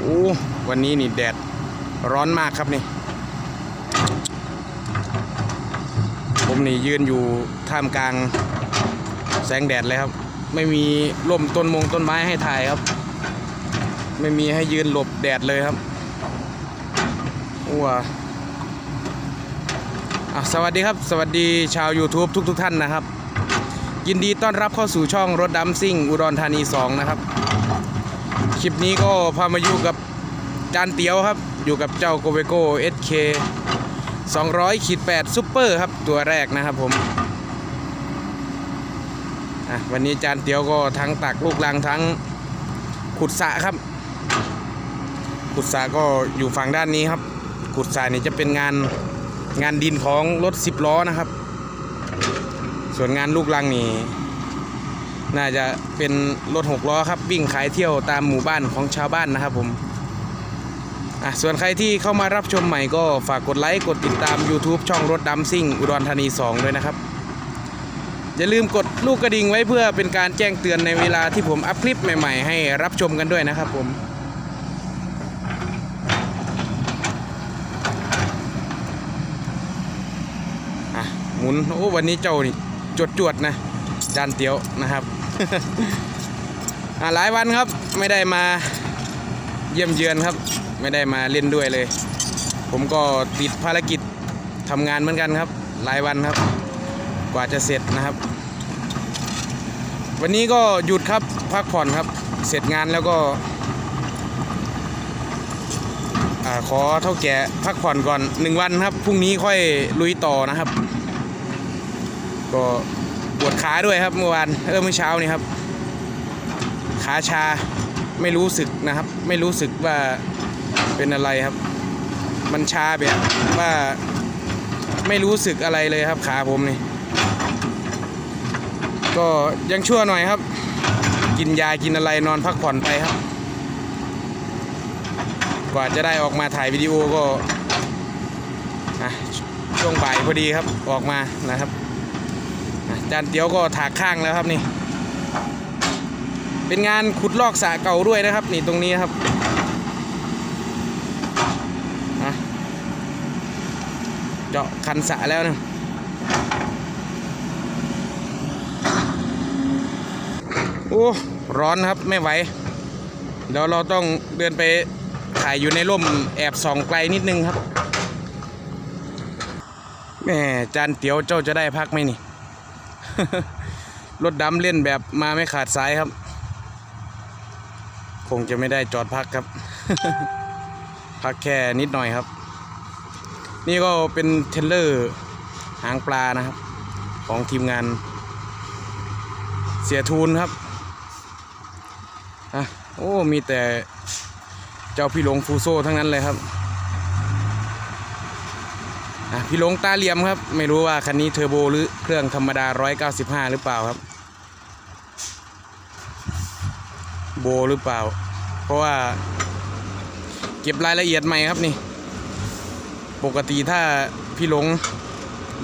โอ้วันนี้นี่แดดร้อนมากครับนี่ ผมนี่ยืนอยู่ท่ามกลางแสงแดดเลยครับ ไม่มีร่มต้นมงต้นไม้ให้ถ่ายครับ ไม่มีให้ยืนหลบแดดเลยครับว้าอะสวัสดีครับ สวัสดีชาว YouTube ทุกๆทท่านนะครับ ยินดีต้อนรับเข้าสู่ช่องรถดัมซิ่ง อุดรธานี 2 นะครับ คลิปนี้ก็พามาอยู่กับจานเตียวครับ อยู่กับเจ้าโกเบโก้ SK 200ขีด8ซุปเปอร์ครับตัวแรกนะครับผมวันนี้จานเตียวก็ทั้งตักลูกลังทั้งขุดสะครับ ขุดสะก็อยู่ฝั่งด้านนี้ครับ ขุดสะนี่จะเป็นงานงานดินของรถ10ล้อนะครับ ส่วนงานลูกลังนี่ น่าจะเป็นรถหกล้อครับวิ่งขายเที่ยวตามหมู่บ้านของชาวบ้านนะครับผมอะส่วนใครที่เข้ามารับชมใหม่ก็ฝากกดไลค์กดติดตาม YouTube ช่องรถดำซิ่ง อุดรธานี 2 ด้วยนะครับ อย่าลืมกดลูกกระดิ่งไว้เพื่อเป็นการแจ้งเตือนในเวลาที่ผมอัพคลิปใหม่ๆ ให้รับชมกันด้วยนะครับผมอะหมุนโอ้วันนี้เจ้านี่จวดๆนะ จานเตียวนะครับหลายวันครับไม่ได้มาเยี่ยมเยือนครับ ไม่ได้มาเล่นด้วยเลย ผมก็ติดภารกิจทำงานเหมือนกันครับ หลายวันครับ กว่าจะเสร็จนะครับ วันนี้ก็หยุดครับพักผ่อนครับ เสร็จงานแล้วก็ขอเท่าแก่พักผ่อนก่อนหนึ่งวันครับพรุ่งนี้ค่อยลุยต่อนะครับ ก็ ปวดขาด้วยครับเมื่อวานเออเมื่อเช้านี่ครับ ขาชาไม่รู้สึกนะครับ ไม่รู้สึกว่าเป็นอะไรครับ มันชาแบบว่าไม่รู้สึกอะไรเลยครับขาผมนี่ ก็ยังชั่วหน่อยครับ กินยากินอะไรนอนพักผ่อนไปครับ กว่าจะได้ออกมาถ่ายวิดีโอก็อช่วงบ่ายพอดีครับออกมานะครับ จานเตียวก็ถากข้างแล้วครับนี่ เป็นงานขุดลอกสระเก่าด้วยนะครับ นี่ตรงนี้ครับเจาะคันสระแล้วนะโอ้ร้อนครับไม่ไหวเดี๋ยวเราต้องเดินไปถ่ายอยู่ในร่มแอบส่องไกลนิดนึงครับแม่จานเตียวเจ้าจะได้พักไหมนี่ รถดำเล่นแบบมาไม่ขาดสายครับ คงจะไม่ได้จอดพักครับ พักแค่นิดหน่อยครับ นี่ก็เป็นเทรลเลอร์หางปลานะครับ ของทีมงาน เสียทูนครับอะโอ้มีแต่เจ้าพี่หลงฟูโซทั้งนั้นเลยครับ พี่ลงตาเหลี่ยมครับ ไม่รู้ว่าคันนี้เทอร์โบหรือเครื่องธรรมดา 195 หรือเปล่าครับ โบหรือเปล่า เพราะว่า เก็บรายละเอียดใหม่ครับนี่ ปกติถ้าพี่ลง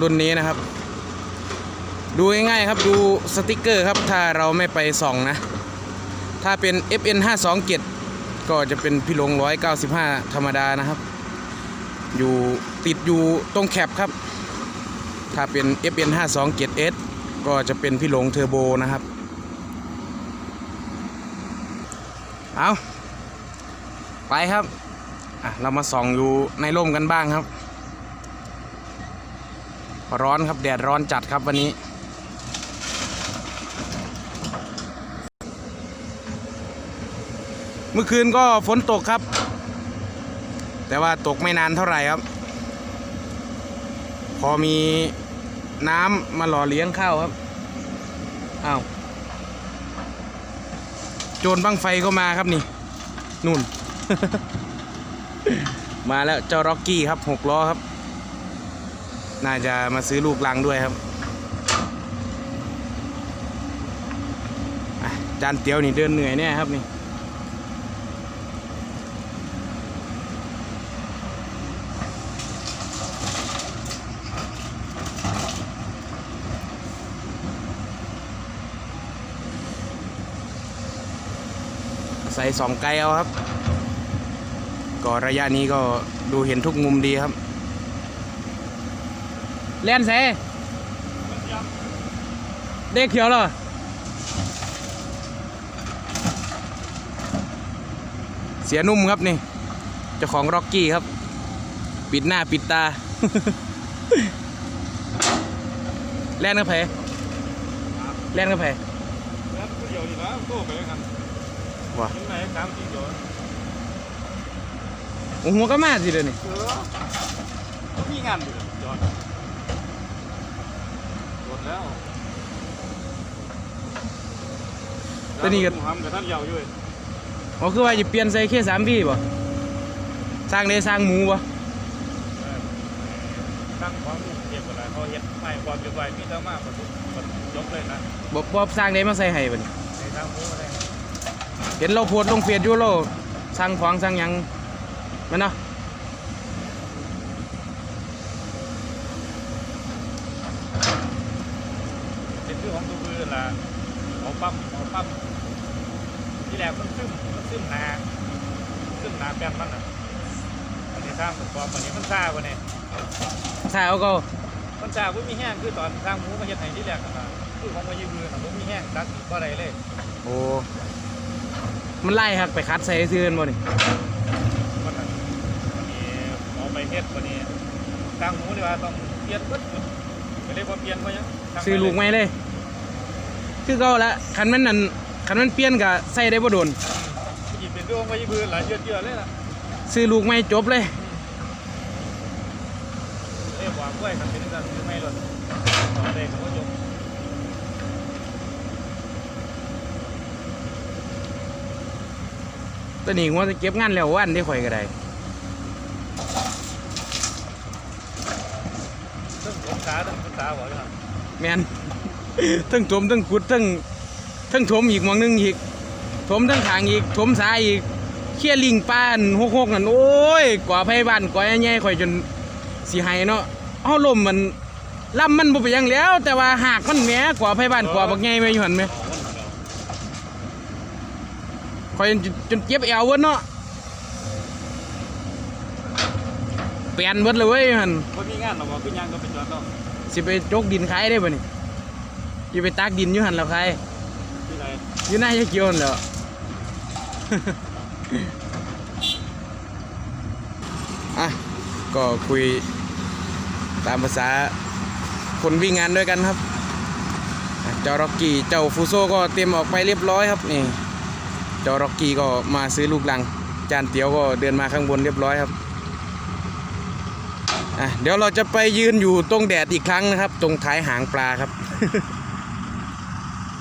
รุ่นนี้นะครับ ดูง่ายๆครับดูสติกเกอร์ครับ ถ้าเราไม่ไปส่องนะ ถ้าเป็น FN 527ก็จะเป็นพี่ลง 195 ธรรมดานะครับ อยู่ติดอยู่ตรงแคปครับ ถ้าเป็น FN 527S ก็จะเป็นพี่หลงเทอร์โบนะครับ เอาไปครับเรามาส่องอยู่ในร่มกันบ้างครับ ร้อนครับแดดร้อนจัดครับวันนี้เมื่อคืนก็ฝนตกครับ แต่ว่าตกไม่นานเท่าไหร่ครับ พอมีน้ำมาหล่อเลี้ยงข้าวครับอ้าวโจรบังไฟก็มาครับนี่นู่น มาแล้วเจ้าร็อกกี้ครับหกล้อครับ น่าจะมาซื้อลูกลังด้วยครับจานเตี๋ยวนี่เดินเหนื่อยแน่ครับนี่ สองไกลเอาครับ ก็ระยะนี้ก็ดูเห็นทุกมุมดีครับเล่นเซเด็กเขียวเหรอเสียนุ่มครับนี่เจ้าของร็อกกี้ครับ ปิดหน้าปิดตา แล่นกับเพแล่นกับเพแล้วเดียวนี่นะโต้ไปกัน ว่ะยังไงสามสี่เดียวโอ้โหัวก็มาสิเดี๋ยวนี้เออมีงานอยู่จอดจดแล้วตัวนี้ก็ทำกับท่านเยาวอยู่อ๋อคือว่าจะเปลี่ยนใส่เคสามพี่บ่สร้างได้สร้างหมูบ่ตั้งความมุ่งเก็บกันแล้วเขาเฮ็ดไม่ความเก็บไว้มีเท่ามากกว่าทุกคนยกเลยนะบ่บ่สร้างได้มาใส่ให้บ่นี่ในทางหมูอะไร เห็นเราโพสต์ลงเฟซอยู่เราสร้างของสร้างหยังแมันเนาะเป็นชื่อของตัวมือละเอาปั๊มเอาปั๊มที่แรกมันซึมมันซึมหนาซึมหนาแป้นมันอะอันนี้ทางประกอบอันนี้มันซ่ากว่านี่ถ้าเอาก็มันจากว่ามีแห้งคือตอนทางหมูมาเฮ็ดให้ที่แรกนะคือของมายืมมือนะบ่มีแห้งตักอีกบ่ได้เลย โอ้ มันไล่หักไปคัดใส่ซื่อกันบ่นี่มันนั้นวันนี้เอาไปเฮ็ดวันนี้ทางหมูนี่ว่าต้องเปลี่ยนเบิดจุดก็เลยบ่เปลี่ยนบ่หยังทางไปซื้อลูกใหม่เลย คือเก่าละคันมันนั่นคันมันเปลี่ยนก็ใส่ได้บ่โดนสิเป็นเรื่องมายืมมือหลายเยือดๆเลยล่ะซื้อลูกใหม่จบเลยเรียกว่าก้วยคันเป็นจังซั่นไม่รถต่อได้ก็บ่จบ ตอนนี้ว่าจะเก็บงานแล้ววันได้ข่อยก็ได้ซึ่งสงสารต้องศึกษาบ่อยู่ครับแมนทั้งถมทั้งขุดทั้งทั้งถมอีกหมองหนึงอีกถมทั้งทางอีกถมสายอีกเคี่ยลิงป้านหกหกนั่นโอ้ยกว่าไผบ้านกว่าแย่ๆข่อยจนสิไหายเนาะเอาลมมันลำมันบ่ไปนหยังแล้ว แต่ว่าหากมันแหมกว่าไผบ้านกว่าบักใหญ่แม่อยู่หั่นแหม อ๋อมันเดียวข่อยจนจนเจ็บแอวเบิดเนาะเปลี่ยนเบิดเลยเว้ยหั่นบ่มีงานหรอกว่าคือหยังก็ไปจอดเนาะสิไปจกดินขายได้บ่นี่สิไปตักดินอยู่หั่นแล้วขายที่ไหนอยู่หน้ายายเกียวนั่นแหล้ว อะก็คุยตามภาษาคนวิ่งงานด้วยกันครับอะเจ้าร็อกกี้เจ้าฟูโซก็เตรียมออกไปเรียบร้อยครับนี่เจ้าร็อกกี้ก็มาซื้อลูกลัง จานเตียวก็เดินมาข้างบนเรียบร้อยครับอะเดี๋ยวเราจะไปยืนอยู่ตรงแดดอีกครั้งนะครับ ตรงท้ายหางปลาครับ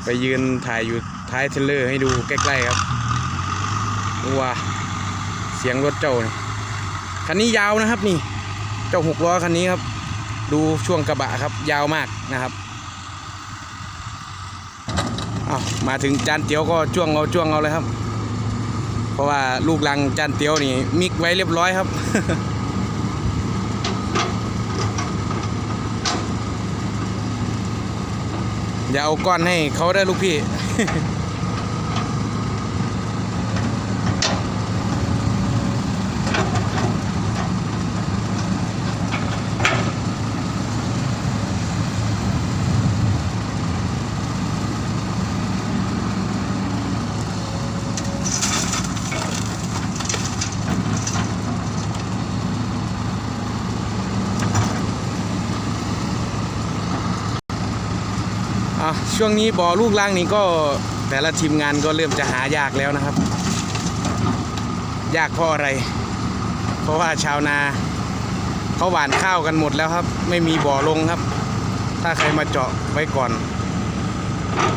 ไปยืนถ่ายอยู่ท้ายเทรลเลอร์ให้ดูใกล้ๆครับว้าเสียงรถเจ้านี่คันนี้ยาวนะครับนี่ เจ้าหกล้อคันนี้ครับ ดูช่วงกระบะครับ ยาวมากนะครับ มาถึงจานเตียวก็ช่วงเอาช่วงเอาเลยครับ เพราะว่าลูกลังจานเตี๋ยวนี่ มิกไว้เรียบร้อยครับอย่าเอาก้อนให้เขาได้ลูกพี่ ช่วงนี้บ่อลูกล่างนี้ก็แต่ละทีมงานก็เริ่มจะหายากแล้วนะครับ ยากเพราะอะไร เพราะว่าชาวนาเขาหว่านข้าวกันหมดแล้วครับ ไม่มีบ่อลงครับ ถ้าใครมาเจาะไว้ก่อน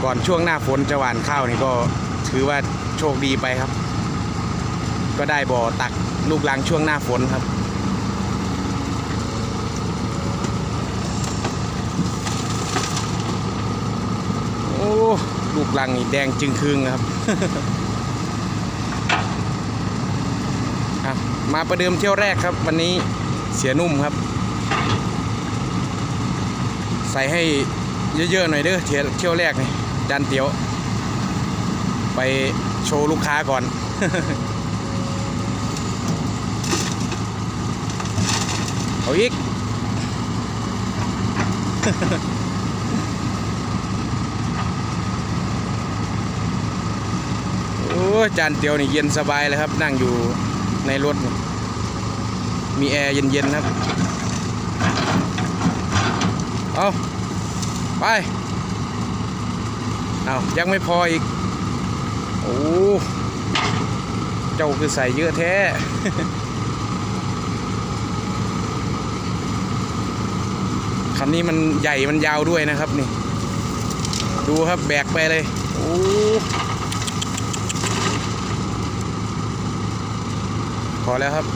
ก่อนช่วงหน้าฝนจะหว่านข้าวนี่ก็ถือว่าโชคดีไปครับ ก็ได้บ่อตักลูกลังช่วงหน้าฝนครับ ลูกลังนี่แดงจึงครึงครับ มาประเดิมเที่ยวแรกครับ วันนี้เสียนุ่มครับ ใส่ให้เยอะๆหน่อยเด้อเที่ยวเที่ยวแรกนี่จานเตี๋ยว ไปโชว์ลูกค้าก่อนเอาอีก โอ้ย จานเตียวนี่เย็นสบายเลยครับ นั่งอยู่ในรถ มีแอร์เย็นๆครับ เอาไป เอายังไม่พออีก โอ้ เจ้าคือใส่เยอะแท้คันนี้มันใหญ่มันยาวด้วยนะครับนี่ ดูครับแบกไปเลย โอ้ พอแล้วครับ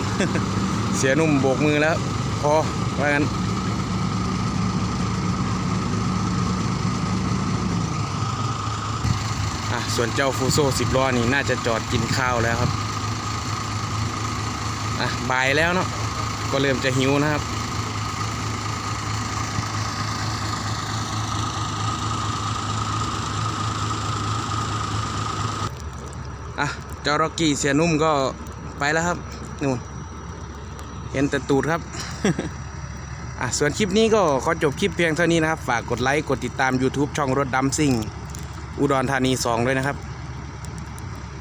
เสียนุ่มโบกมือแล้ว พอว่างั้นอะส่วนเจ้าฟูโซ่สิบล้อนี่น่าจะจอดกินข้าวแล้วครับอะบ่ายแล้วเนาะก็เริ่มจะหิวนะครับอะเจ้าร็อกกี้เสียนุ่มก็ไปแล้วครับ นู่นเห็นแต่ตูดครับอะส่วนคลิปนี้ก็ขอจบคลิปเพียงเท่านี้นะครับ ฝากกดไลค์กดติดตาม YouTube ช่องรถดำซิ่ง อุดรธานี 2 ด้วยนะครับ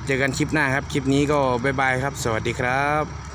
เจอกันคลิปหน้าครับ คลิปนี้ก็บ๊ายบายครับ สวัสดีครับ